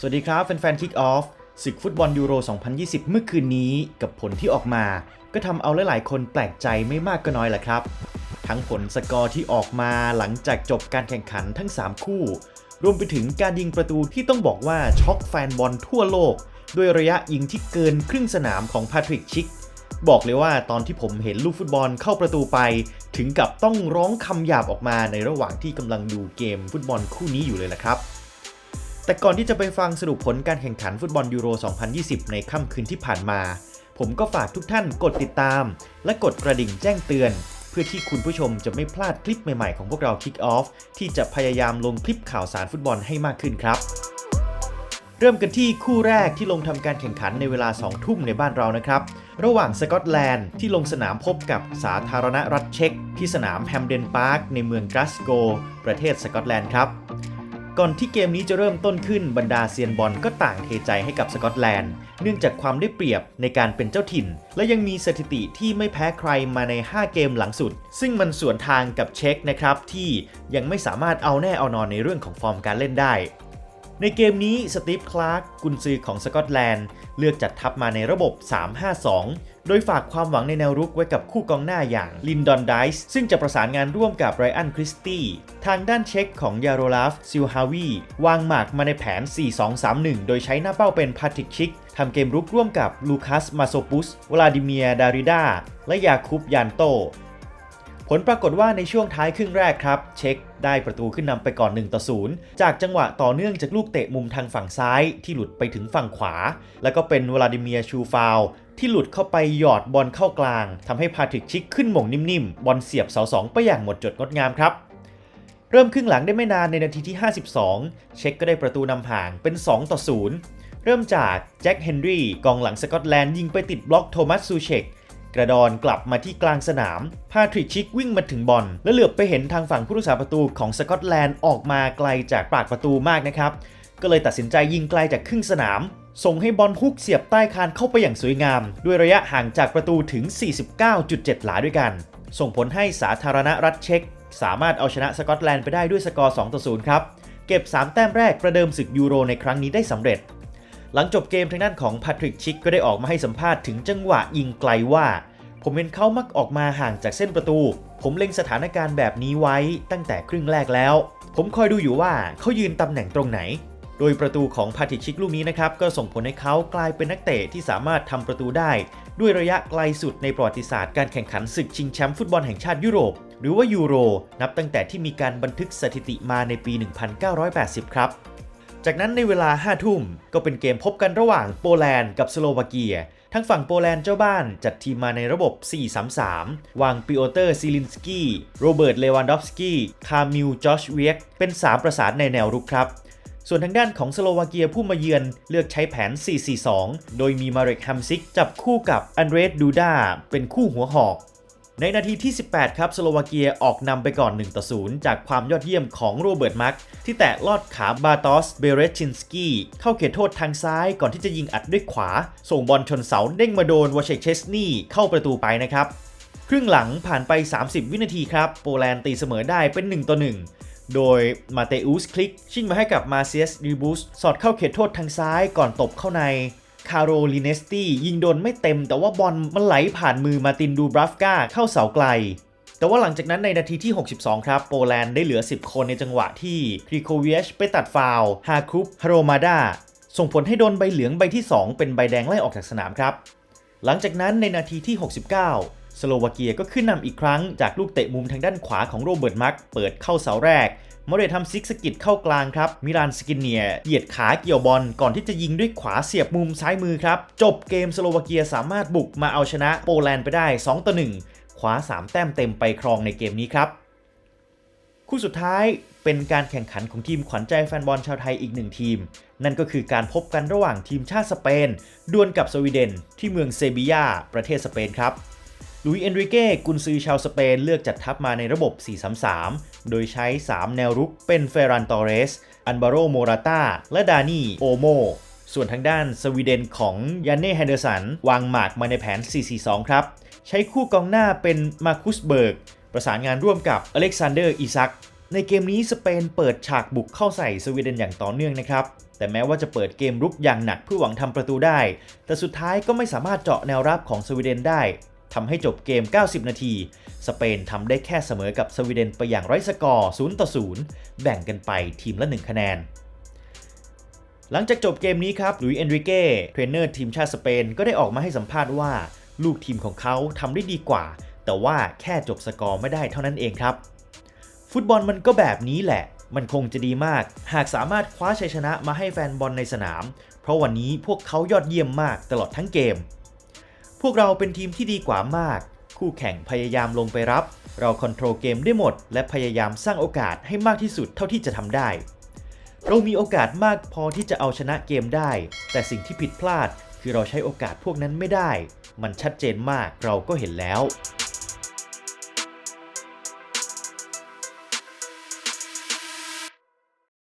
สวัสดีครับแฟนๆ Kick Off ศึกฟุตบอลยูโร 2020 เมื่อคืนนี้กับผลที่ออกมา ก็ทำเอาหลายๆ คนแปลกใจไม่มากก็น้อยแหละครับ ทั้งผลสกอร์ที่ออกมาหลังจากจบการแข่งขันทั้ง 3 คู่ รวมไปถึงการยิงประตูที่ต้องบอกว่าช็อกแฟนบอลทั่วโลก ด้วยระยะยิงที่เกินครึ่งสนามของพาทริกชิกบอกเลยว่าตอนที่ผมเห็นลูกฟุตบอลเข้าประตูไป ถึงกับต้องร้องคำหยาบออกมาในระหว่างที่กำลังดูเกมฟุตบอลคู่นี้อยู่เลยละครับ แต่ก่อนที่จะไปฟังสรุปผลการแข่งขันฟุตบอลยูโร 2020 ในค่ำคืนที่ผ่านมา ผมก็ฝากทุกท่านกดติดตาม และกดกระดิ่งแจ้งเตือน เพื่อที่คุณผู้ชมจะไม่พลาดคลิปใหม่ ๆ ของพวกเรา Kick Off ที่จะพยายามลงคลิปข่าวสารฟุตบอลให้มากขึ้นครับเริ่มกันที่คู่แรกที่ลงทำการแข่งขันในเวลา 2 ทุ่มในบ้านเรานะครับ ระหว่างสกอตแลนด์ที่ลงสนามพบกับสาธารณรัฐเช็กที่สนามแฮมเดนพาร์คในเมืองกลาสโก ประเทศสกอตแลนด์ครับ ก่อนที่เกมนี้จะเริ่มต้นขึ้นบรรดาเซียนบอลก็ต่างเทใจให้กับสกอตแลนด์ เนื่องจากความได้เปรียบในการเป็นเจ้าถิ่น และยังมีสถิติที่ไม่แพ้ใครมาใน 5 เกมหลังสุด ซึ่งมันสวนทางกับเช็กนะครับที่ยังไม่สามารถเอาแน่เอานอนในเรื่องของฟอร์มการเล่นได้ในเกมนี้สตีฟ คลาร์กกุนซือของสกอตแลนด์ เลือกจัดทัพมาในระบบ 3-5-2 โดยฝากความหวังในแนวรุกไว้กับคู่กองหน้าอย่างลินดอนไดส์ซึ่งจะประสานงานร่วมกับไรอันคริสตี้ทางด้านเช็คของยาโรลาฟซิลฮาวีวางหมากมาในแผน 4-2-3-1 โดยใช้หน้าเป้าเป็นพาทริกชิกทำเกมรุกร่วมกับลูคัสมาโซปุสวลาดิเมียดาริดาและยาคุปยานโต ผลปรากฏว่าในช่วงท้ายครึ่งแรกครับ เช็คได้ประตูขึ้นนำไปก่อน1ต่อ0จากจังหวะต่อเนื่องจากลูกเตะมุมทางฝั่งซ้ายที่หลุดไปถึงฝั่งขวา แล้วก็เป็นวลาดิเมียชูฟาว ที่หลุดเข้าไปหยอดบอลเข้ากลางทำให้พาทริกชิกขึ้นหม่งนิ่มๆ บอลเสียบเสาสองไปอย่างหมดจดงดงามครับ เริ่มครึ่งหลังได้ไม่นานในนาทีที่ 52 เช็คก็ได้ประตูนำห่างเป็น 2 ต่อ 0 เริ่มจากแจ็คเฮนรี่กองหลังสกอตแลนด์ยิงไปติดบล็อกโทมัสซูเชกกระดอนกลับมาที่กลางสนาม พาทริกชิกวิ่งมาถึงบอล และเหลือบไปเห็นทางฝั่งผู้รักษาประตูของสกอตแลนด์ออกมาไกลจากปากประตูมากนะครับ ก็เลยตัดสินใจยิงไกลจากครึ่งสนาม ส่งให้บอลฮุกเสียบใต้คานเข้าไปอย่างสวยงาม ด้วยระยะห่างจากประตูถึง 49.7 หลาด้วยกัน ส่งผลให้สาธารณรัฐเช็กสามารถเอาชนะสกอตแลนด์ไปได้ด้วยสกอร์ 2 ต่อ 0 ครับ เก็บ 3 แต้มแรกประเดิมศึกยูโรในครั้งนี้ได้สำเร็จ หลังจบเกมทางด้านของพาทริกชิกก็ได้ออกมาให้สัมภาษณ์ถึงจังหวะยิงไกลว่า ผมเห็นเขามักออกมาห่างจากเส้นประตู ผมเล็งสถานการณ์แบบนี้ไว้ตั้งแต่ครึ่งแรกแล้ว ผมคอยดูอยู่ว่าเขายืนตำแหน่งตรงไหน โดยประตูของพาทริชิกลูกนี้นะครับก็ส่งผลให้เขากลายเป็นนักเตะที่สามารถทำประตูได้ ด้วยระยะไกลสุดในประวัติศาสตร์การแข่งขันศึกชิงแชมป์ฟุตบอลแห่งชาติยุโรป หรือว่ายูโร นับตั้งแต่ที่มีการบันทึกสถิติมาในปี 1980 ครับ จากนั้นในเวลา 5 ทุ่มก็เป็นเกมพบกันระหว่างโปแลนด์กับสโลวาเกียทั้งฝั่งโปแลนด์เจ้าบ้านจัดทีมมาในระบบ 4-3-3 วางปิโอเตอร์ซิลินสกี้ โรเบิร์ต เลวันดอฟสกี้ คามิล จอชเวียก เป็น 3 ประสานในแนวรุกครับ ส่วนทางด้านของสโลวาเกียผู้มาเยือนเลือกใช้แผน 4-4-2 โดยมีมาเรกฮัมซิกจับคู่กับอันเดรสดูดาเป็นคู่หัวหอก ในนาทีที่ 18 ครับสโลวาเกียออกนำไปก่อน1ต่อ0จากความยอดเยี่ยมของโรเบิร์ตมาร์กที่แตะลอดขาบาตอสเบเรชินสกี้เข้าเขตโทษทางซ้ายก่อนที่จะยิงอัดด้วยขวา ส่งบอลชนเสาเด้งมาโดนวอเชเชสนี่เข้าประตูไปนะครับครึ่งหลังผ่านไป 30 วินาทีครับ โปแลนด์ตีเสมอได้เป็น 1 ต่อ 1 โดยมาเตอุสคลิกชิ่งมาให้กับมาเซียสรีบูสสอดเข้าเขตโทษทางซ้ายก่อนตบเข้าในคาโรลินเนสตี้ยิงโดนไม่เต็มแต่ว่าบอลมันไหลผ่านมือมาตินดูบราฟกาเข้าเสาไกล แต่ว่าหลังจากนั้นในนาทีที่ 62 ครับ โปแลนด์ได้เหลือ 10 คนในจังหวะที่คริโคเวียชไปตัดฟาวฮาครุปฮารมาดาส่งผลให้โดนใบเหลืองใบที่ 2 เป็นใบแดงไล่ออกจากสนามครับ หลังจากนั้นในนาทีที่ 69 สโลวาเกียก็ขึ้นนำอีกครั้งจากลูกเตะมุมทางด้านขวาของโรเบิร์ตมักเปิดเข้าเสาแรกมาเรทำซิกสกิดเข้ากลางครับ มิรานสกินเนียเหยียดขาเกี่ยวบอลก่อนที่จะยิงด้วยขวาเสียบมุมซ้ายมือครับ จบเกมสโลวาเกียสามารถบุกมาเอาชนะโปแลนด์ไปได้ 2 ต่อ 1 คว้า 3 แต้มเต็มไปครองในเกมนี้ครับ คู่สุดท้ายเป็นการแข่งขันของทีมขวัญใจแฟนบอลชาวไทยอีกหนึ่งทีม นั่นก็คือการพบกันระหว่างทีมชาติสเปนดวลกับสวีเดนที่เมืองเซบียาประเทศสเปนครับ ลุยเอนริเก้กุนซือชาวสเปนเลือกจัดทัพมาในระบบ 4-3-3 โดยใช้ 3 แนวรุกเป็นเฟรันตอเรส อันบาโรโมราตาและดานี่โอโม ส่วนทางด้านสวีเดนของยันเน่แฮนเดอร์สัน วางหมากมาในแผน 4-4-2 ครับ ใช้คู่กองหน้าเป็นมาคุสเบิร์ก ประสานงานร่วมกับอเล็กซานเดอร์อิซัก ในเกมนี้สเปนเปิดฉากบุกเข้าใส่สวีเดนอย่างต่อเนื่องนะครับแต่แม้ว่าจะเปิดเกมรุกอย่างหนักเพื่อหวังทำประตูได้ แต่สุดท้ายก็ไม่สามารถเจาะแนวรับของสวีเดนได้ำให้จบเกม 90 นาที สเปนทำได้แค่เสมอกับสวีเดนไปอย่างไร้สกอร์ 0 ต่อ 0 แบ่งกันไปทีมละ 1 คะแนน หลังจากจบเกมนี้ครับหลุยเอนริเก้เทรนเนอร์ทีมชาติสเปนก็ได้ออกมาให้สัมภาษณ์ว่า ลูกทีมของเขาทำได้ดีกว่า แต่ว่าแค่จบสกอร์ไม่ได้เท่านั้นเองครับ ฟุตบอลมันก็แบบนี้แหละมันคงจะดีมาก หากสามารถคว้าชัยชนะมาให้แฟนบอลในสนาม เพราะวันนี้พวกเขายอดเยี่ยมมากตลอดทั้งเกม พวกเราเป็นทีมที่ดีกว่ามาก คู่แข่งพยายามลงไปรับ เราคอนโทรลเกมได้หมด และพยายามสร้างโอกาสให้มากที่สุดเท่าที่จะทำได้ เรามีโอกาสมากพอที่จะเอาชนะเกมได้ แต่สิ่งที่ผิดพลาดคือเราใช้โอกาสพวกนั้นไม่ได้ มันชัดเจนมากเราก็เห็นแล้ว